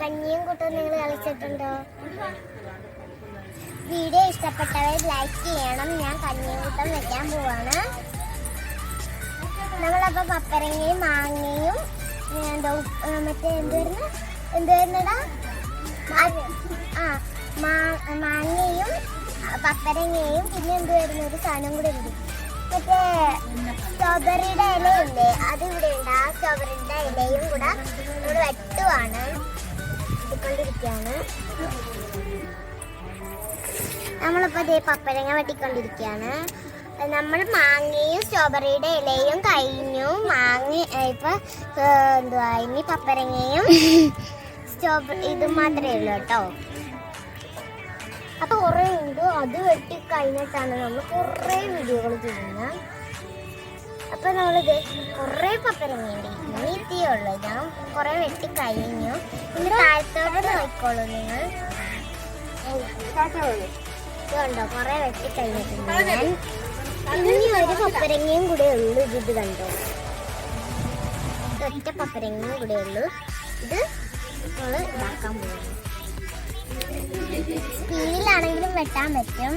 നിങ്ങൾ കളിച്ചിട്ടുണ്ടോ? Video ഇഷ്ടപ്പെട്ടവർ like ചെയ്യണം. ഞാൻ കഞ്ഞിയും കൂട്ടം വെക്കാൻ പോവാണ്. നമ്മളപ്പോ പപ്പരങ്ങയും മാങ്ങയും എന്തോ മറ്റേ എന്തുവരുന്ന എന്തുവരുന്നടാ ആ മാങ്ങയും പപ്പരങ്ങയും പിന്നെ എന്തുവരുന്ന ഒരു സാധനം കൂടെ ഉണ്ട്. മറ്റേ സ്ട്രോബെറിയുടെ ഇലയില്ലേ? അത് ഇവിടെ ഉണ്ട് ആ സ്ട്രോബെറിയുടെ ഇലയും കൂടെ നമ്മൾ വെട്ടുവാണ്. വെട്ടിക്കൊണ്ടിരിക്കുകയാണ് നമ്മളിപ്പോൾ ഇതേ പപ്പരങ്ങ വെട്ടിക്കൊണ്ടിരിക്കുകയാണ്. നമ്മൾ മാങ്ങയും സ്ട്രോബെറിയുടെ ഇലയും കഴിഞ്ഞു. മാങ്ങ ഇപ്പൊ എന്തുവാ ഇനി പപ്പരങ്ങയും സ്ട്രോബെറി ഇത് മാത്രമേ ഉള്ളൂ കേട്ടോ. അപ്പൊ കുറേ ഉണ്ട്. അത് വെട്ടി കഴിഞ്ഞിട്ടാണ് നമ്മൾ കുറേ വീഡിയോകൾ ചെയ്യുന്നത്. അപ്പൊ നമ്മളിത് കുറെ പപ്പരങ്ങയുണ്ട് ഉള്ളൂ. ഞാൻ കുറെ വെട്ടി കഴിഞ്ഞു. ഇനി താഴത്തോട്ട് നോക്കിക്കോളൂ നിങ്ങൾ. ഇതുണ്ടോ? കുറെ വെട്ടി കഴിഞ്ഞിട്ടുണ്ട് ഞാൻ. ഇനി ഒരു പപ്പരങ്ങയും കൂടെ ഉള്ളൂ. ഇത് കണ്ടോ? ഒറ്റ പപ്പരങ്ങയും കൂടെ ഉള്ളൂ. ഇത് നമ്മൾ ഇതാക്കാൻ പോകുന്നു സ്പീഡിലാണെങ്കിലും വെട്ടാൻ പറ്റും.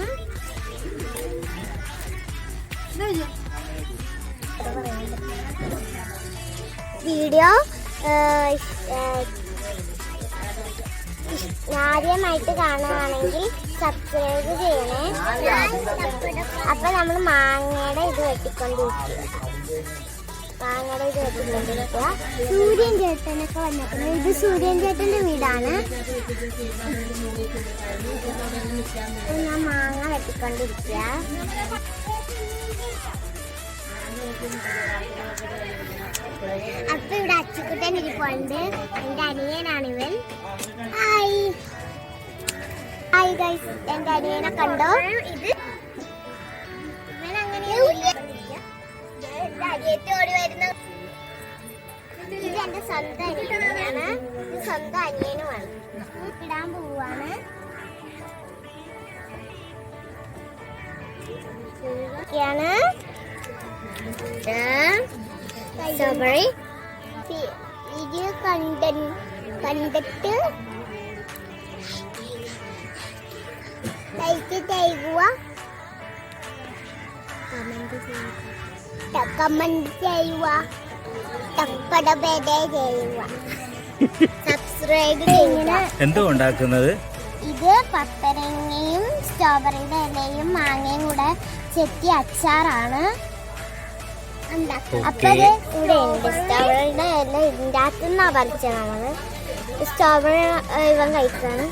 വീഡിയോ ആദ്യമായിട്ട് കാണുകയാണെങ്കിൽ സബ്സ്ക്രൈബ് ചെയ്യണേ. അപ്പൊ നമ്മൾ മാങ്ങയുടെ ഇത് വെട്ടിക്കൊണ്ടിരിക്കുക. മാങ്ങയുടെ ഇത് വെട്ടിക്കൊണ്ടിരിക്കുക. സൂര്യൻ ചേട്ടനൊക്കെ വന്നിട്ടുണ്ട്. ഇത് സൂര്യൻ ചേട്ടന്റെ വീടാണ്. ഞാൻ മാങ്ങ വെട്ടിക്കൊണ്ടിരിക്കുക. അപ്പൊ ഇവിടെ അച്ചുക്കുട്ടൻ ഇരിപ്പുണ്ട് എന്റെ അനിയനാണ് ഇവൻ ഹായ് ഹായ് ഗൈസ് എന്റെ അനിയനെ കണ്ടോ? ഇത് ഇവൻ അങ്ങനെ എന്റെ സ്വന്തം അനിയനാണ്. ഇത് സ്വന്തം അനിയനുമാണ്. ഇടാൻ പോവാണ്. ാണ് സോറി വീഡിയോ കണ്ട കണ്ടിട്ട് ലൈക്ക് ചെയ്യുക കമന്റ് ചെയ്യുക തപ്പട പേരെ ചെയ്യുക സബ്സ്ക്രൈബ് ചെയ്യുക എന്തോ ഉണ്ടാക്കുന്നത്? ഇത് പപ്പരങ്ങയും സ്ട്രോബെറിയുടെ ഇലയും മാങ്ങയും കൂടെ ചെത്തി അച്ചാറാണ്. അപ്പൊ ഇത് ഇവിടെ ഉണ്ട്. സ്ട്രോബെറിയുടെ ഇല ഇതിന്റെ അകത്തുനിന്നാ പറിച്ചത് നമ്മൾ സ്ട്രോബെറി ഇവൻ കഴിക്കാണ്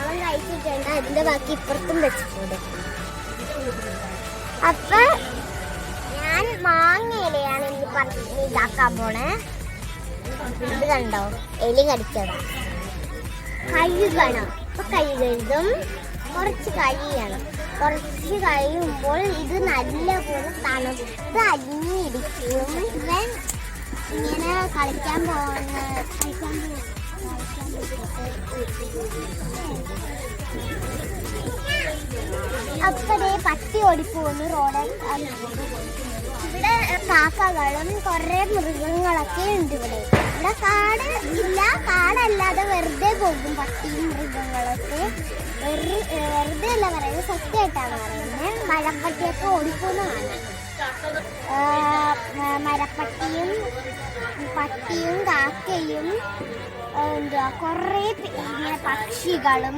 അവൻ കഴിച്ചിട്ടുണ്ട്. അതിന്റെ ബാക്കി ഇപ്പുറത്തും വെച്ചിട്ടുണ്ട്. അപ്പൊ ഞാൻ മാങ്ങ ഇലയാണ് ഇനി പറഞ്ഞ് ഇതാക്കാൻ പോണേ. ഇത് കണ്ടോ? എലി കടിച്ചതാ. കഴുകണം. അപ്പൊ കൈ കഴുകും കുറച്ച് കഴിയണം കുറച്ച് കഴിയുമ്പോൾ ഇത് നല്ലപോലെ തണുത്ത് അലിഞ്ഞിരിക്കും ഇവൻ ഇങ്ങനെ കളിക്കാൻ പോകുന്ന കളിക്കാൻ അപ്പതേ പട്ടി ഓടിപ്പോന്ന് റോഡ്. ഇവിടെ കാക്കകളും കുറെ മൃഗങ്ങളൊക്കെ ഉണ്ട് ഇവിടെ. ഇവിടെ കാട് ഇല്ല കാടല്ലാതെ പോകും പട്ടിയും മൃഗങ്ങളൊക്കെ വെറു- വെറുതെ അല്ല പറയുന്നത് സത്യമായിട്ടാണ് പറയുന്നത്. മരപ്പട്ടിയൊക്കെ ഓടിക്കുന്നതാണ് മരപ്പട്ടിയും പട്ടിയും കാക്കയും എന്തുവാ കുറേ ഇങ്ങനെ പക്ഷികളും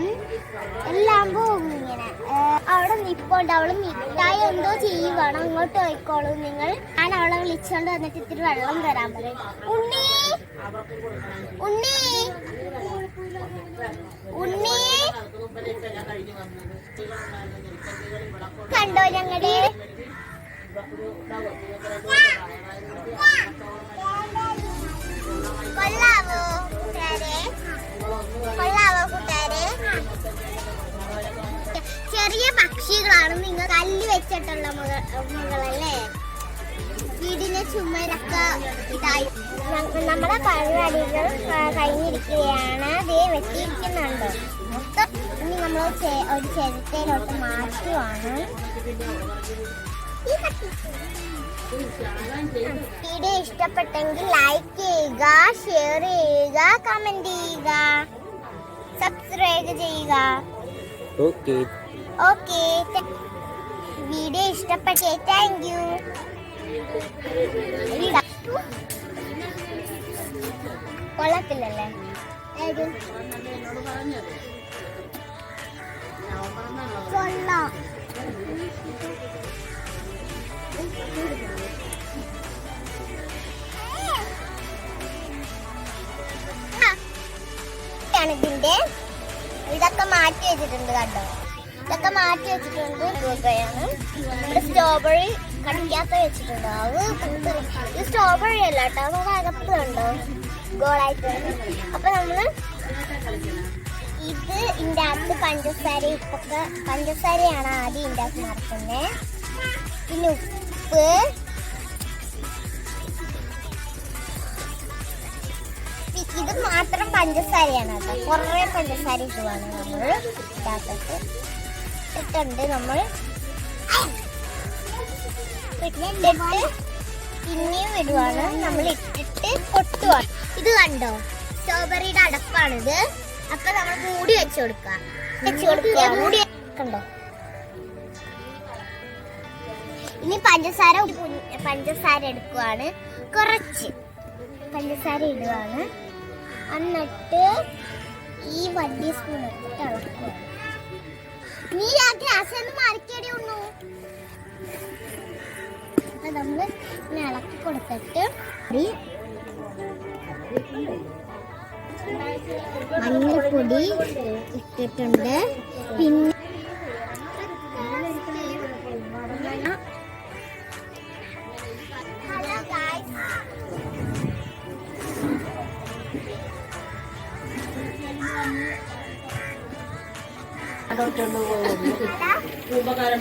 എല്ലാം പോകും ഇങ്ങനെ. അവിടെ നിപ്പോണ്ട്. അവൾ മിഠായി എന്തോ ചെയ്യുവാണ്. അങ്ങോട്ട് പോയിക്കോളൂ നിങ്ങൾ. ഞാൻ അവളെ വിളിച്ചോണ്ട് വന്നിട്ട് ഇത്തിരി വെള്ളം തരാൻ പറയും. ഉണ്ണി! ഉണ്ണി! കണ്ടോ ഞങ്ങളുടെ കൊള്ളാവോ കൂട്ടുകാരെ? കൊള്ളാവോ കൂട്ടുകാരെ? ചെറിയ പക്ഷികളാണ് നിങ്ങൾ കല്ല് വെച്ചിട്ടുള്ള മുക- മുകളല്ലേ? വീടിന്റെ ചുമരൊക്കെ ഇതായി. നമ്മുടെ പരിപാടികൾ കഴിഞ്ഞിരിക്കുകയാണ്. ദേ വെട്ടിയിരിക്കുന്നുണ്ട്. മൊത്തം ഇനി നമ്മൾ ഒരു ചെരുത്തയിലോട്ട് മാറ്റുവാണ്. വീഡിയോ ഇഷ്ടപ്പെട്ടെങ്കിൽ ലൈക്ക് ചെയ്യുക ഷെയർ ചെയ്യുക കമന്റ് ചെയ്യുക സബ്സ്ക്രൈബ് ചെയ്യുക. ഓക്കെ ഓക്കെ വീഡിയോ ഇഷ്ടപ്പെട്ടേ താങ്ക് യു കൊള്ളത്തില്ലല്ലേ? കൊള്ളാം ഇതിന്റെ ഇതൊക്കെ മാറ്റി വെച്ചിട്ടുണ്ട് കണ്ടോ? ഇതൊക്കെ മാറ്റി വെച്ചിട്ടുണ്ട് രൂപയാണ്. നമ്മുടെ സ്ട്രോബെറി കടിക്കാത്ത വെച്ചിട്ടുണ്ട്. അത് ഇത് സ്ട്രോബെറി അല്ല കേട്ടോ. നമ്മുടെ അകത്ത് കണ്ടോ ഗോളായിട്ട് അപ്പൊ നമ്മൾ ഇത് അമ്മ പഞ്ചസാര ഇപ്പൊക്കെ പഞ്ചസാരയാണ് ആദ്യം ഉണ്ടാക്കി നടക്കുന്നത് പിന്നെ ഉപ്പ്. ഇത് മാത്രം പഞ്ചസാരയാണ് കേട്ടോ. കുറേ പഞ്ചസാര ഇടുവാണ് നമ്മൾ ഇതാക്കത്ത് ഇട്ടുണ്ട് നമ്മൾ ഇട്ടിട്ട് പിന്നെയും ഇടുവാണ്. നമ്മൾ ഇട്ടിട്ട് പൊട്ടുവാണ് ഇത് കണ്ടോ? സ്ട്രോബെറിയുടെ അടപ്പാണിത്. അപ്പൊ നമ്മൾ മൂടി വെച്ച് കൊടുക്കുക. വെച്ച് കണ്ടോ ഇനി പഞ്ചസാര പഞ്ചസാര എടുക്കുവാണ്. കുറച്ച് പഞ്ചസാര ഇടുവാണ്. എന്നിട്ട് ഈ വലിയ സ്പൂൺ എടുത്തിട്ട് ഇളക്കുക. നീ ആ ഗ്യാസ് ഒന്ന് മറിക്കടി അത് നമ്മൾ ഇളക്കി കൊടുത്തിട്ട് മഞ്ഞൾപ്പൊടി ഇട്ടിട്ടുണ്ട്. പിന്നെ ഉപകാരം